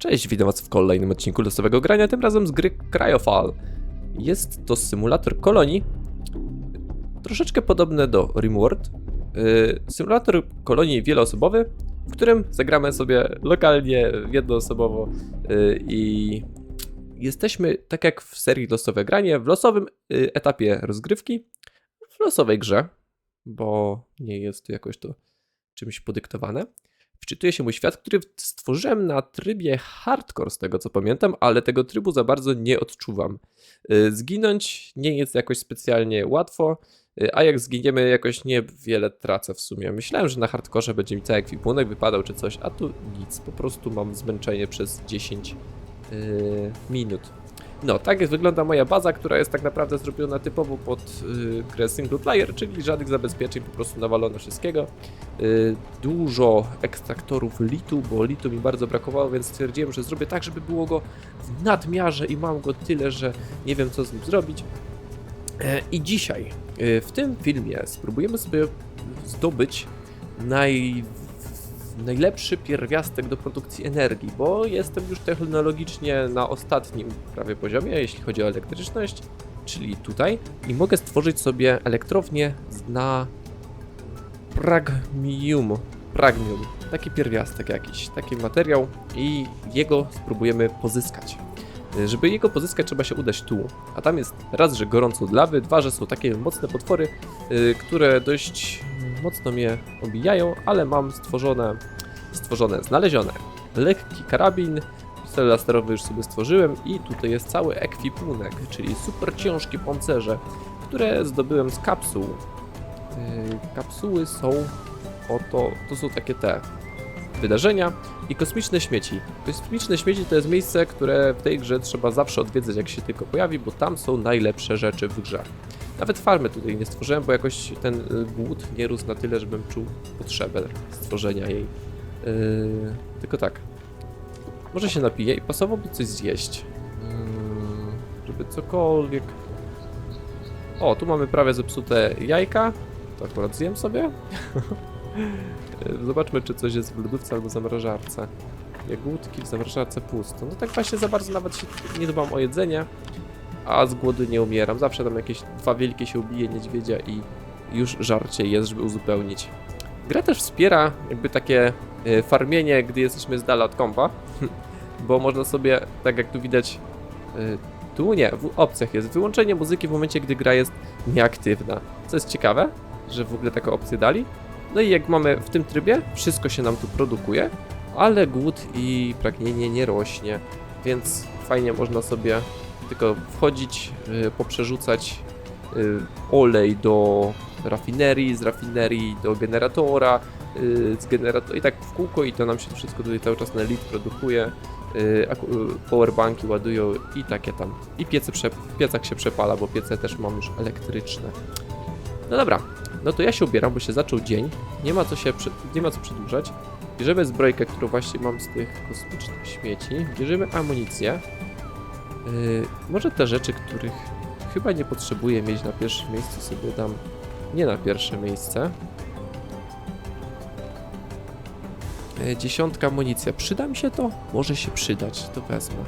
Cześć, witam was w kolejnym odcinku losowego grania, tym razem z gry Cryofall. Jest to symulator kolonii, troszeczkę podobny do Rimworld. Yy, symulator kolonii wieloosobowy, w którym zagramy sobie lokalnie, jednoosobowo yy, i jesteśmy, tak jak w serii losowe granie, w losowym yy, etapie rozgrywki, w losowej grze, bo nie jest jakoś to czymś podyktowane wczytuje się mój świat, który stworzyłem na trybie hardcore, z tego co pamiętam, ale tego trybu za bardzo nie odczuwam. Y, Zginąć nie jest jakoś specjalnie łatwo, y, a jak zginiemy, jakoś niewiele tracę w sumie. Myślałem, że na hardkorze będzie mi cały ekwipunek wypadał czy coś, a tu nic. Po prostu mam zmęczenie przez 10 yy, minut. No, tak jest, wygląda moja baza, która jest tak naprawdę zrobiona typowo pod yy, grę single player, czyli żadnych zabezpieczeń, po prostu nawalone wszystkiego. Yy, dużo ekstraktorów litu, bo litu mi bardzo brakowało, więc stwierdziłem, że zrobię tak, żeby było go w nadmiarze i mam go tyle, że nie wiem co z nim zrobić. E, I dzisiaj e, w tym filmie spróbujemy sobie zdobyć naj, najlepszy pierwiastek do produkcji energii, bo jestem już technologicznie na ostatnim prawie poziomie, jeśli chodzi o elektryczność, czyli tutaj, i mogę stworzyć sobie elektrownię na pragmium. Pragmium. Taki pierwiastek jakiś, taki materiał i jego spróbujemy pozyskać. Y, Żeby jego pozyskać, trzeba się udać tu. A tam jest raz, że gorąco od lawy, dwa, że są takie mocne potwory, y, które dość mocno mnie obijają, ale mam stworzone, stworzone, znalezione. Lekki karabin, pistolet laserowy już sobie stworzyłem i tutaj jest cały ekwipunek, czyli super ciężkie pancerze, które zdobyłem z kapsuł. Y, Kapsuły są oto, to są takie te wydarzenia i kosmiczne śmieci. Kosmiczne śmieci to jest miejsce, które w tej grze trzeba zawsze odwiedzać, jak się tylko pojawi, bo tam są najlepsze rzeczy w grze. Nawet farmy tutaj nie stworzyłem, bo jakoś ten y, głód nie rósł na tyle, żebym czuł potrzebę stworzenia jej. Yy, tylko tak. Może się napiję i pasowałoby coś zjeść. Yy, żeby cokolwiek. O, tu mamy prawie zepsute jajka. To akurat zjem sobie. Yy, Zobaczmy, czy coś jest w lodówce albo zamrażarce. Jagódki w zamrażarce pusto. No tak właśnie za bardzo nawet się nie dbam o jedzenie, a z głodu nie umieram. Zawsze tam jakieś dwa wielkie się ubije niedźwiedzia i już żarcie jest, żeby uzupełnić. Gra też wspiera jakby takie y, farmienie, gdy jesteśmy z dala od kompa, bo można sobie, tak jak tu widać, y, tu nie, w opcjach jest wyłączenie muzyki w momencie, gdy gra jest nieaktywna. Co jest ciekawe, że w ogóle taką opcję dali. No i jak mamy w tym trybie, wszystko się nam tu produkuje, ale głód i pragnienie nie rośnie, więc fajnie można sobie tylko wchodzić, y, poprzerzucać y, olej do rafinerii, z rafinerii do generatora, y, z generatora i tak w kółko i to nam się wszystko tutaj cały czas na lit produkuje. Powerbanki ładują i takie tam. I piece prze, w piecach się przepala, bo piece też mam już elektryczne. No dobra, no to ja się ubieram, bo się zaczął dzień. Nie ma co się, nie ma co przedłużać. Bierzemy zbrojkę, którą właśnie mam z tych kosmicznych śmieci. Bierzemy amunicję. Yy, może te rzeczy, których chyba nie potrzebuję mieć na pierwszym miejscu, sobie dam nie na pierwsze miejsce. Yy, dziesiątka amunicja. Przyda mi się to? Może się przydać, to wezmę.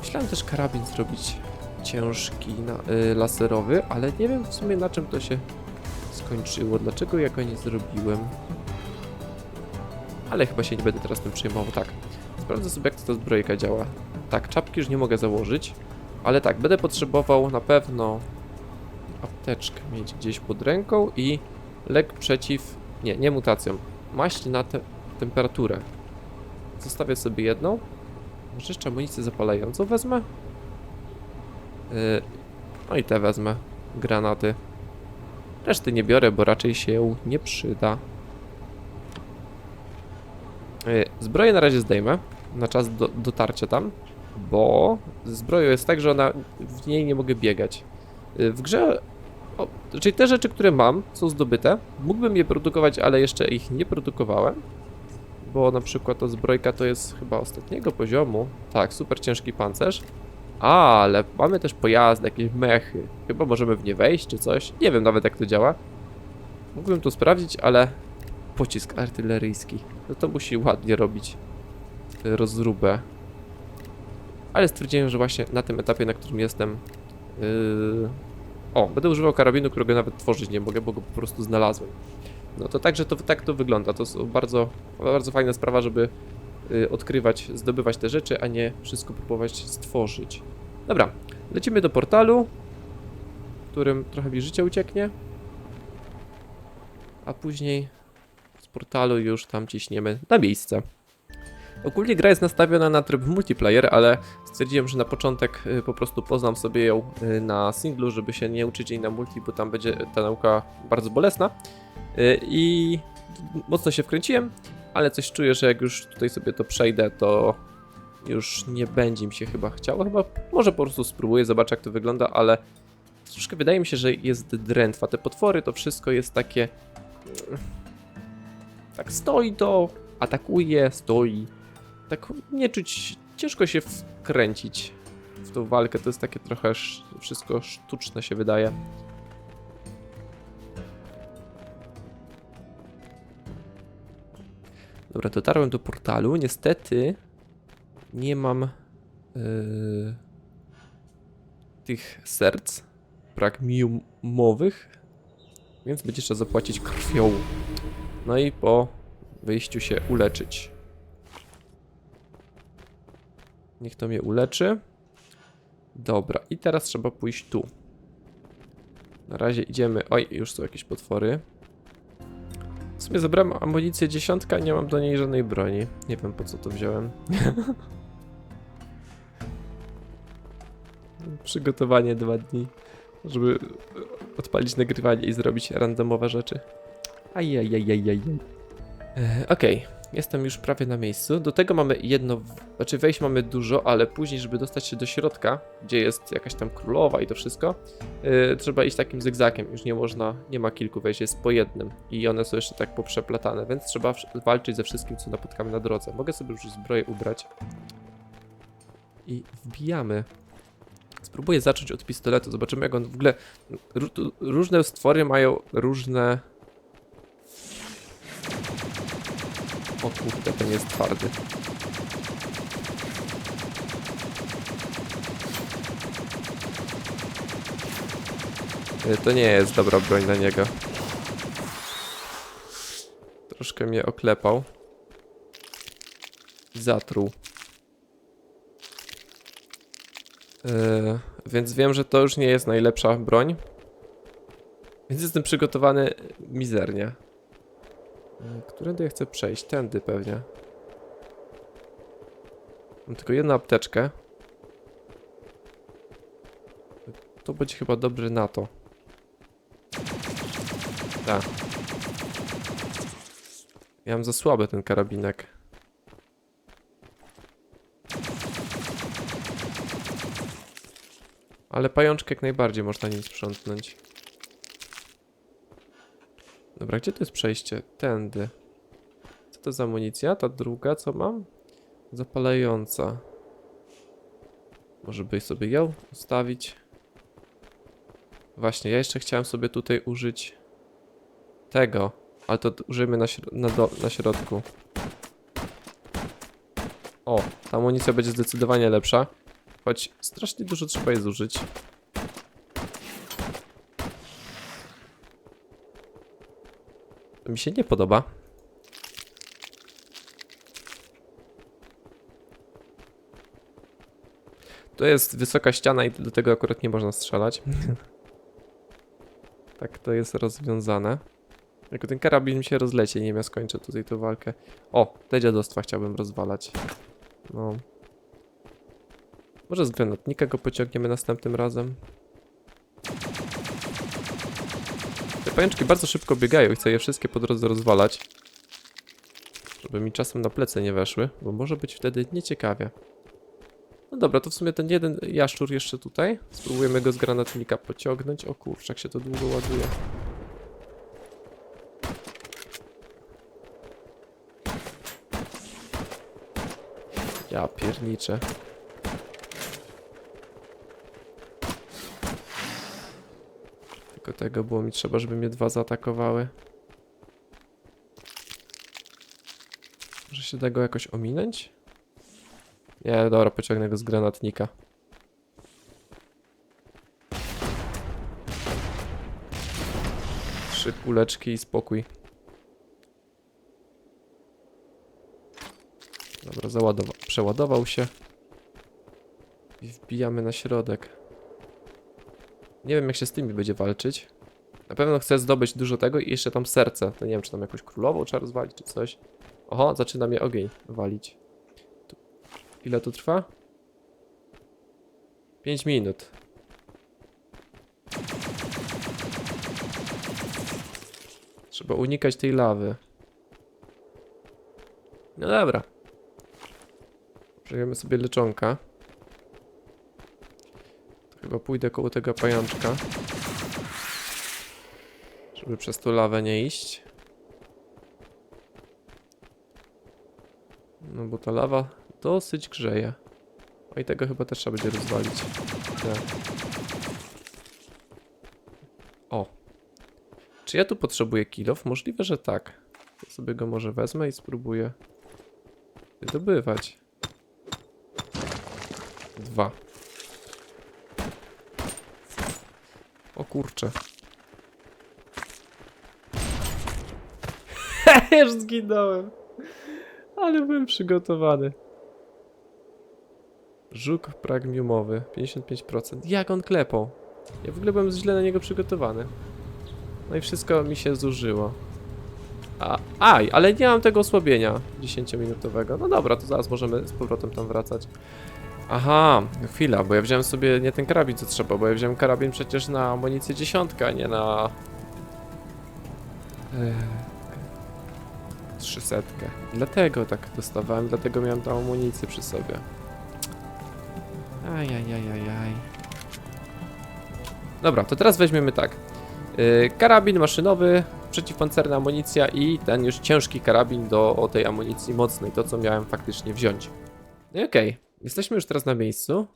Myślałem też karabin zrobić ciężki, na, yy, laserowy, ale nie wiem w sumie na czym to się skończyło. Dlaczego ja go nie zrobiłem? Ale chyba się nie będę teraz tym przejmował. Tak, sprawdzę sobie jak ta zbrojka działa. Tak, czapki już nie mogę założyć, ale tak, będę potrzebował na pewno apteczkę mieć gdzieś pod ręką i lek przeciw, nie, nie mutacjom, maść na te temperaturę. Zostawię sobie jedną. Może jeszcze amunicję zapalającą wezmę? Yy, no i te wezmę. Granaty. Reszty nie biorę, bo raczej się nie przyda. Yy, Zbroję na razie zdejmę na czas do, dotarcia tam, bo zbroją jest tak, że ona w niej nie mogę biegać. Yy, W grze, o, czyli te rzeczy, które mam, są zdobyte. Mógłbym je produkować, ale jeszcze ich nie produkowałem, bo na przykład ta zbrojka to jest chyba ostatniego poziomu. Tak, super ciężki pancerz. A, ale mamy też pojazdy, jakieś mechy. Chyba możemy w nie wejść czy coś. Nie wiem nawet jak to działa. Mógłbym to sprawdzić, ale pocisk artyleryjski. No to musi ładnie robić. y, rozróbę. Ale stwierdziłem, że właśnie na tym etapie, na którym jestem... Yy... O, będę używał karabinu, którego nawet tworzyć nie mogę, bo go po prostu znalazłem. No to także to, tak to wygląda. To jest bardzo, bardzo fajna sprawa, żeby odkrywać, zdobywać te rzeczy, a nie wszystko próbować stworzyć. Dobra, lecimy do portalu, którym trochę mi życie ucieknie. A później z portalu już tam ciśniemy na miejsce. Ogólnie gra jest nastawiona na tryb multiplayer, ale stwierdziłem, że na początek y, po prostu poznam sobie ją y, na singlu, żeby się nie uczyć jej na multi, bo tam będzie ta nauka bardzo bolesna. Y, I mocno się wkręciłem, ale coś czuję, że jak już tutaj sobie to przejdę, to już nie będzie mi się chyba chciało. Chyba może po prostu spróbuję, zobaczę jak to wygląda, ale troszkę wydaje mi się, że jest drętwa. Te potwory to wszystko jest takie. Tak stoi to, atakuje, stoi. Tak nie czuć, ciężko się wkręcić w tą walkę. To jest takie trochę sz- wszystko sztuczne się wydaje. Dobra, dotarłem do portalu. Niestety nie mam yy, tych serc premiumowych, więc będzie trzeba zapłacić krwią. No i po wyjściu się uleczyć. Niech to mnie uleczy. Dobra, i teraz trzeba pójść tu. Na razie idziemy. Oj, już są jakieś potwory. W sumie zabrałem amunicję dziesiątka, nie mam do niej żadnej broni. Nie wiem po co to wziąłem. Przygotowanie dwa dni, żeby odpalić nagrywanie i zrobić randomowe rzeczy. Ajajajajajaj. E, Okej, jestem już prawie na miejscu. Do tego mamy jedno, znaczy wejść mamy dużo, ale później, żeby dostać się do środka, gdzie jest jakaś tam królowa i to wszystko, e, trzeba iść takim zygzakiem. Już nie można, nie ma kilku wejść, jest po jednym i one są jeszcze tak poprzeplatane, więc trzeba walczyć ze wszystkim, co napotkamy na drodze. Mogę sobie już zbroję ubrać i wbijamy. Spróbuję zacząć od pistoletu, zobaczymy jak on w ogóle... Różne stwory mają różne... O kurde, ten jest twardy. Y, To nie jest dobra broń na niego. Troszkę mnie oklepał. Zatruł. Yy, więc wiem, że to już nie jest najlepsza broń. Więc jestem przygotowany mizernie. Yy, Którędy ja chcę przejść? Tędy pewnie. Mam tylko jedną apteczkę. To będzie chyba dobry na to. Tak. Ja mam za słaby ten karabinek. Ale pajączkę jak najbardziej można nim sprzątnąć. Dobra, gdzie to jest przejście? Tędy. Co to za amunicja? Ta druga, co mam? Zapalająca. Może by sobie ją ustawić? Właśnie, ja jeszcze chciałem sobie tutaj użyć tego, ale to użyjmy na, śro- na, na środku. O, ta amunicja będzie zdecydowanie lepsza. Choć strasznie dużo trzeba jej zużyć. Mi się nie podoba. To jest wysoka ściana i do tego akurat nie można strzelać. tak to jest rozwiązane. Jako ten karabin mi się rozleci, nie wiem, ja skończę tutaj tę walkę. O, te dziadostwa chciałbym rozwalać. No. Może z granatnika go pociągniemy następnym razem. Pajączki bardzo szybko biegają i chcę je wszystkie po drodze rozwalać. Żeby mi czasem na plecy nie weszły, bo może być wtedy nieciekawie. No dobra, to w sumie ten jeden jaszczur jeszcze tutaj. Spróbujemy go z granatnika pociągnąć. O kurczę, jak się to długo ładuje. Ja pierniczę. Tylko tego było mi trzeba, żeby mnie dwa zaatakowały. Może się da go jakoś ominąć? Nie, dobra, pociągnę go z granatnika. Trzy kuleczki i spokój. Dobra, załadował, przeładował się. I wbijamy na środek. Nie wiem jak się z tymi będzie walczyć. Na pewno chcę zdobyć dużo tego i jeszcze tam serce. To nie wiem czy tam jakąś królową trzeba rozwalić czy coś. Oho, zaczyna mnie ogień walić. Tu. Ile to trwa? 5 minut. Trzeba unikać tej lawy. No dobra. Przejmiemy sobie leczonka. Chyba pójdę koło tego pajączka. Żeby przez tą lawę nie iść. No bo ta lawa dosyć grzeje. O i tego chyba też trzeba będzie rozwalić. Tak. O. Czy ja tu potrzebuję kilof? Możliwe, że tak. To sobie go może wezmę i spróbuję wydobywać. Dwa. O kurczę. Już zginąłem. Ale byłem przygotowany. Żuk pragmiumowy, 55%. Jak on klepał? Ja w ogóle byłem źle na niego przygotowany. No i wszystko mi się zużyło. A, aj, ale nie mam tego osłabienia 10-minutowego. No dobra, to zaraz możemy z powrotem tam wracać. Aha, chwila, bo ja wziąłem sobie nie ten karabin co trzeba, bo ja wziąłem karabin przecież na amunicję dziesiątka, nie na... Ech, 300. Dlatego tak dostawałem, dlatego miałem tą amunicję przy sobie. Ajajajajaj. Dobra, to teraz weźmiemy tak. Yy, karabin maszynowy, przeciwpancerna amunicja i ten już ciężki karabin do tej amunicji mocnej, to co miałem faktycznie wziąć. No i okej, jesteśmy już teraz na miejscu.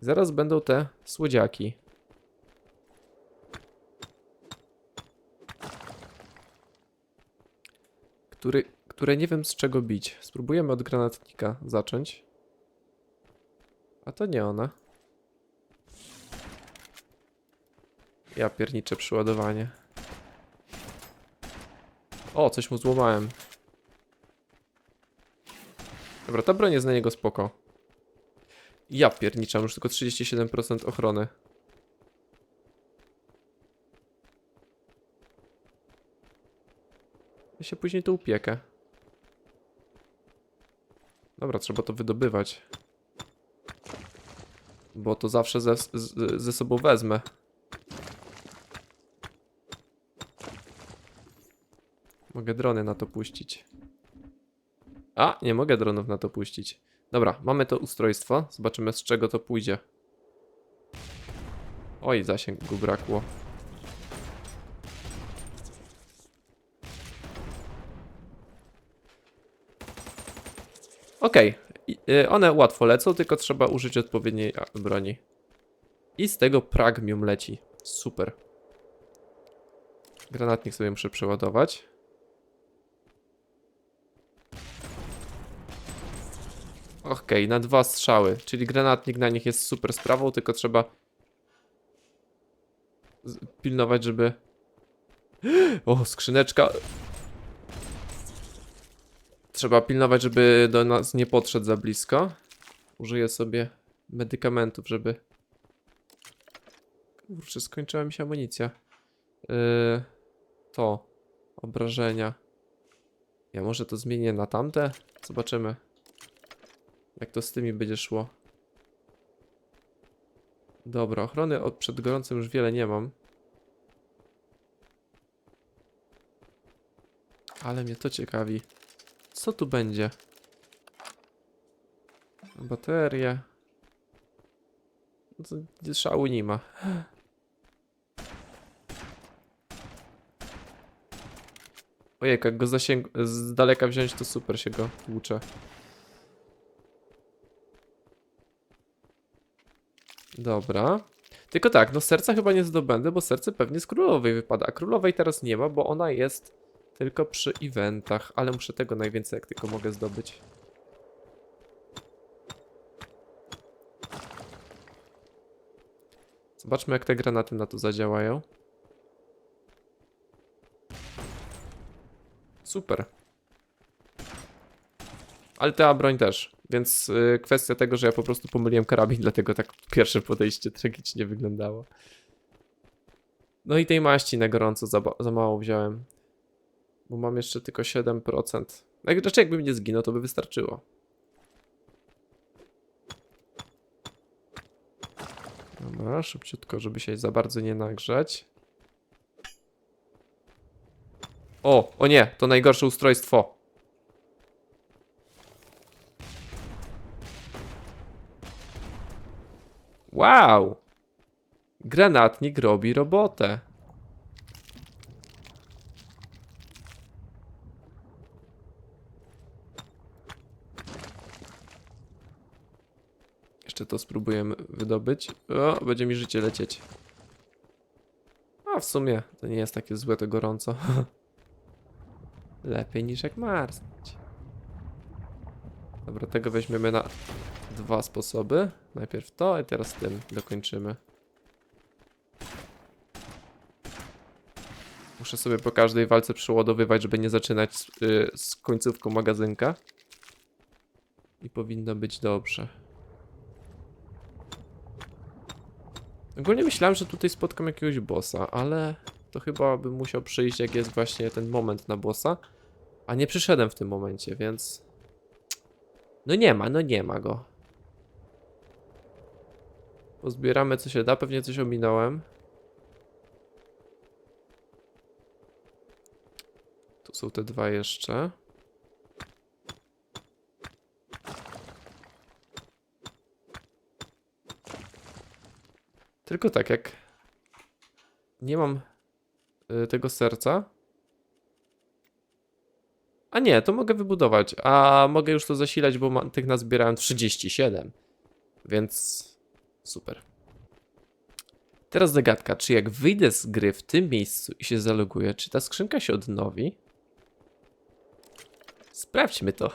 Zaraz będą te słodziaki. Który, które nie wiem z czego bić. Spróbujemy od granatnika zacząć. A to nie ona. Ja pierniczę przyładowanie. O, coś mu złamałem. Dobra, ta broń jest na niego spoko. Ja pierniczam, już tylko 37% ochrony. Ja się później to upiekę. Dobra, trzeba to wydobywać. Bo to zawsze ze, z, ze sobą wezmę. Mogę drony na to puścić. A, nie mogę dronów na to puścić. Dobra, mamy to ustrojstwo. Zobaczymy z czego to pójdzie. Oj, zasięgu brakło. Okej, i- y, one łatwo lecą, tylko trzeba użyć odpowiedniej broni. I z tego pragmium leci. Super. Granatnik sobie muszę przeładować. Okej, na dwa strzały, czyli granatnik na nich jest super sprawą, tylko trzeba pilnować, żeby... O, skrzyneczka. Trzeba pilnować, żeby do nas nie podszedł za blisko. Użyję sobie medykamentów, żeby... Kurczę, skończyła mi się amunicja. Yy, to. Obrażenia. Ja może to zmienię na tamte? Zobaczymy. Jak to z tymi będzie szło. Dobra, ochrony od przed gorącym już wiele nie mam. Ale mnie to ciekawi. Co tu będzie? Baterie. No szału nie ma. Ojej, jak go zasięg z daleka wziąć, to super się go tłucze. Dobra. Tylko tak, no serca chyba nie zdobędę, bo serce pewnie z królowej wypada. A królowej teraz nie ma, bo ona jest tylko przy eventach, ale muszę tego najwięcej jak tylko mogę zdobyć. Zobaczmy jak te granaty na to zadziałają. Super. Ale ta broń też, więc y, kwestia tego, że ja po prostu pomyliłem karabin, dlatego tak pierwsze podejście tragicznie wyglądało. No i tej maści na gorąco za, za mało wziąłem. Bo mam jeszcze tylko 7%. Jak, znaczy jakbym nie zginął, to by wystarczyło. Dobra, szybciutko, żeby się za bardzo nie nagrzać. O, o nie, to najgorsze ustrojstwo. Wow! Granatnik robi robotę. Jeszcze to spróbujemy wydobyć. O, będzie mi życie lecieć. A w sumie to nie jest takie złe to gorąco. Lepiej niż jak marznąć. Dobra, tego weźmiemy na dwa sposoby. Najpierw to, i teraz tym dokończymy. Muszę sobie po każdej walce przeładowywać, żeby nie zaczynać z, y, z końcówką magazynka. I powinno być dobrze. Ogólnie myślałem, że tutaj spotkam jakiegoś bossa, ale to chyba bym musiał przyjść, jak jest właśnie ten moment na bossa. A nie przyszedłem w tym momencie, więc. No nie ma, no nie ma go. Pozbieramy co się da, pewnie coś ominąłem. Tu są te dwa jeszcze. Tylko tak, jak nie mam y, tego serca. A nie, to mogę wybudować. A mogę już to zasilać, bo ma, tych nazbierałem 37. Więc super. Teraz zagadka, czy jak wyjdę z gry w tym miejscu i się zaloguję, czy ta skrzynka się odnowi? Sprawdźmy to.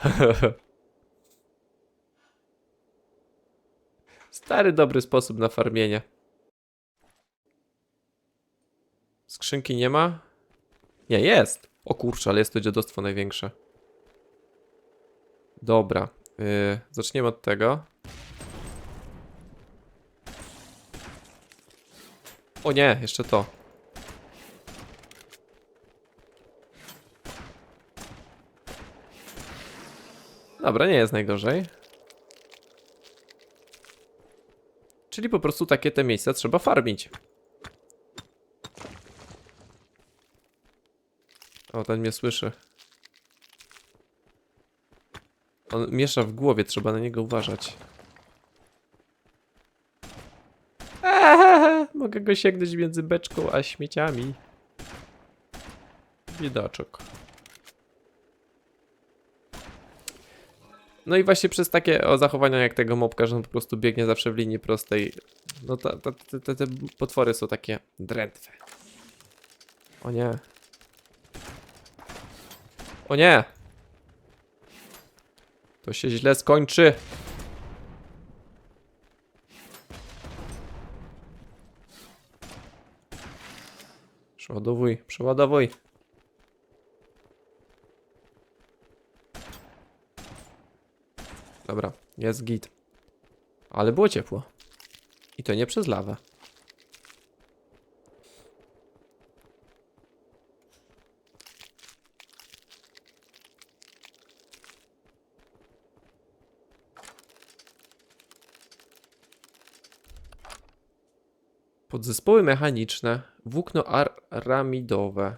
Stary, dobry sposób na farmienie. Skrzynki nie ma? Nie, jest. O kurczę, ale jest to dziadostwo największe. Dobra. Yy, zaczniemy od tego. O nie, jeszcze to. Dobra, nie jest najgorzej. Czyli po prostu takie te miejsca trzeba farmić. O, ten mnie słyszy. On miesza w głowie, trzeba na niego uważać. Mogę go sięgnąć między beczką a śmieciami. Biedaczok. No i właśnie przez takie o, zachowania jak tego mopka, że on po prostu biegnie zawsze w linii prostej. No ta, ta, te, te potwory są takie drętwe. O nie. O nie! To się źle skończy. Przeładowuj, przeładowuj. Dobra, jest git. Ale było ciepło. I to nie przez lawę. Podzespoły mechaniczne, włókno aramidowe.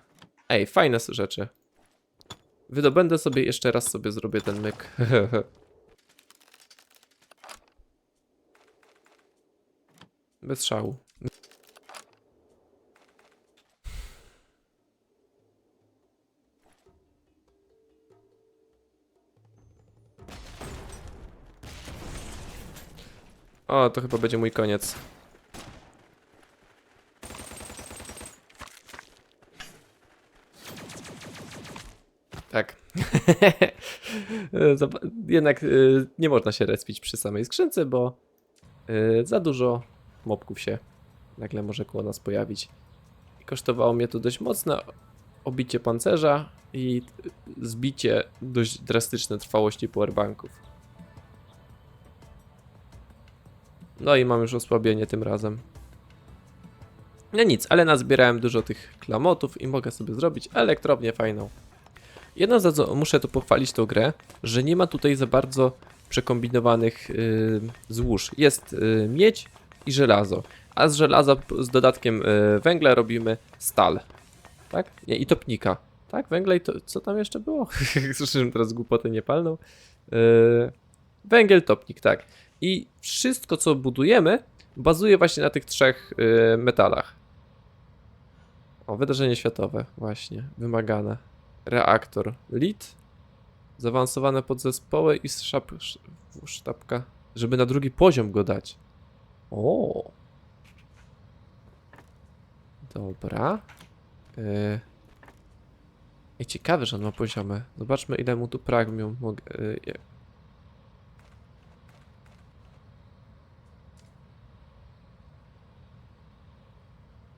Ej, fajne rzeczy. Wydobędę sobie, jeszcze raz sobie zrobię ten myk. Bez szału. O, to chyba będzie mój koniec. Jednak y, nie można się respić przy samej skrzynce, bo y, za dużo mopków się nagle może koło nas pojawić. I kosztowało mnie to dość mocne obicie pancerza i zbicie dość drastyczne trwałości powerbanków. No i mam już osłabienie tym razem. No nic, ale nazbierałem dużo tych klamotów i mogę sobie zrobić elektrownię fajną. Jedno za co muszę to pochwalić tą grę, że nie ma tutaj za bardzo przekombinowanych yy, złóż. Jest yy, miedź i żelazo, a z żelaza z dodatkiem yy, węgla robimy stal. Tak? Nie, i topnika. Tak, węgla i to... co tam jeszcze było? Słyszałem teraz głupoty nie palną. Yy, węgiel, topnik, tak. I wszystko co budujemy bazuje właśnie na tych trzech yy, metalach. O, wydarzenie światowe, właśnie, wymagane. Reaktor, lit, zaawansowane podzespoły i sztab, sz- sztabka, żeby na drugi poziom go dać. O. Dobra. Yy. I ciekawe, że on ma poziomy. Zobaczmy, ile mu tu pragmium mogę. Yy,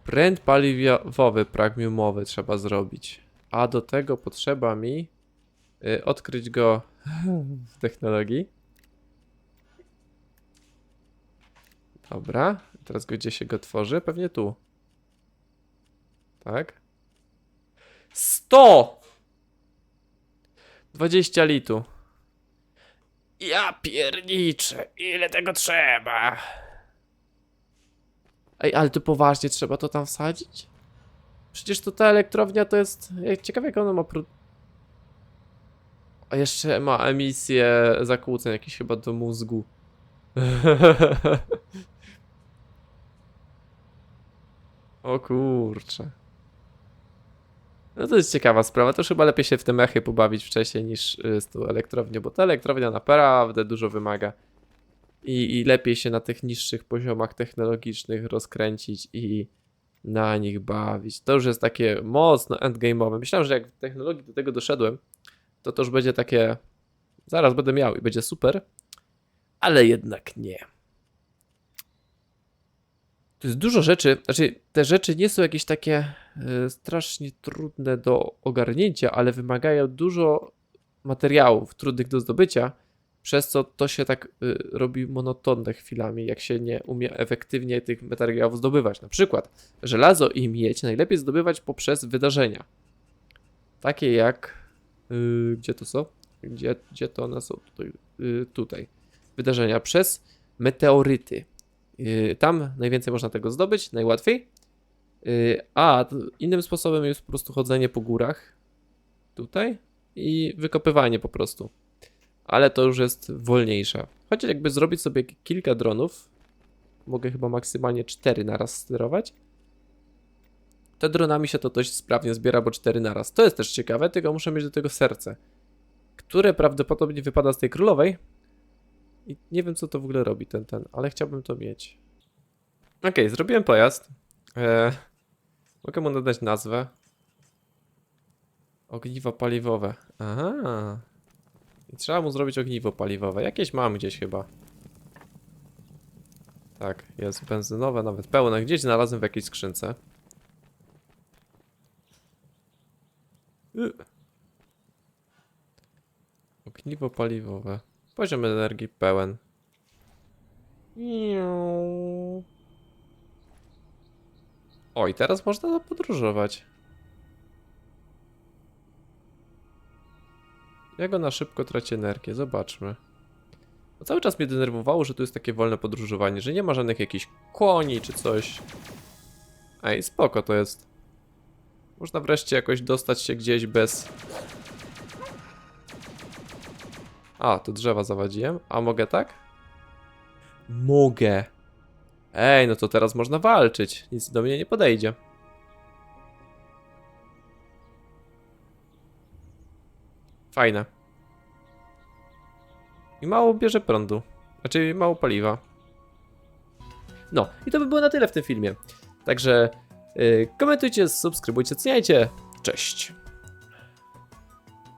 Pręd paliwowy pragmiumowy trzeba zrobić. A do tego potrzeba mi y, odkryć go w technologii. Dobra, teraz gdzie się go tworzy? Pewnie tu. Tak? 100! 20 litu. Ja pierniczę, ile tego trzeba? Ej, ale ty poważnie trzeba to tam wsadzić? Przecież to ta elektrownia to jest... Ej, Ciekawe jak ona ma... Pro... A jeszcze ma emisję zakłóceń jakieś chyba do mózgu. o kurcze. No to jest ciekawa sprawa, to chyba lepiej się w te mechy pobawić wcześniej niż y, z tą elektrownią, bo ta elektrownia naprawdę dużo wymaga. I, I lepiej się na tych niższych poziomach technologicznych rozkręcić i na nich bawić. To już jest takie mocno endgame'owe. Myślałem, że jak w technologii do tego doszedłem, to to już będzie takie. Zaraz będę miał i będzie super, ale jednak nie. Tu jest dużo rzeczy, znaczy te rzeczy nie są jakieś takie e, strasznie trudne do ogarnięcia, ale wymagają dużo materiałów trudnych do zdobycia, przez co to się tak y, robi monotonne chwilami, jak się nie umie efektywnie tych materiałów zdobywać. Na przykład żelazo i miedź najlepiej zdobywać poprzez wydarzenia. Takie jak. y, gdzie to są? Gdzie, gdzie to one są? Tutaj. y, tutaj. Wydarzenia przez meteoryty. Y, tam najwięcej można tego zdobyć, najłatwiej. Y, a innym sposobem jest po prostu chodzenie po górach. Tutaj. I wykopywanie po prostu ale to już jest wolniejsze. Chociaż jakby zrobić sobie kilka dronów, mogę chyba maksymalnie 4 naraz sterować. To dronami się to dość sprawnie zbiera, bo 4 naraz. To jest też ciekawe, tylko muszę mieć do tego serce, które prawdopodobnie wypada z tej królowej. I nie wiem, co to w ogóle robi ten, ten, ale chciałbym to mieć. Okej, zrobiłem pojazd. Eee, mogę mu nadać nazwę. Ogniwo paliwowe. Aha. I trzeba mu zrobić ogniwo paliwowe. Jakieś mam gdzieś chyba. Tak, jest benzynowe, nawet pełne. Gdzieś znalazłem w jakiejś skrzynce. Y. Ogniwo paliwowe. Poziom energii pełen. O, i teraz można podróżować. Jak ona szybko traci energię? Zobaczmy. No cały czas mnie denerwowało, że tu jest takie wolne podróżowanie, że nie ma żadnych jakichś koni czy coś. Ej, spoko to jest. Można wreszcie jakoś dostać się gdzieś bez... A, tu drzewa zawadziłem. A mogę tak? Mogę. Ej, no to teraz można walczyć. Nic do mnie nie podejdzie. Fajne. I mało bierze prądu. Znaczy mało paliwa. No, i to by było na tyle w tym filmie. Także yy, komentujcie, subskrybujcie, oceniajcie. Cześć.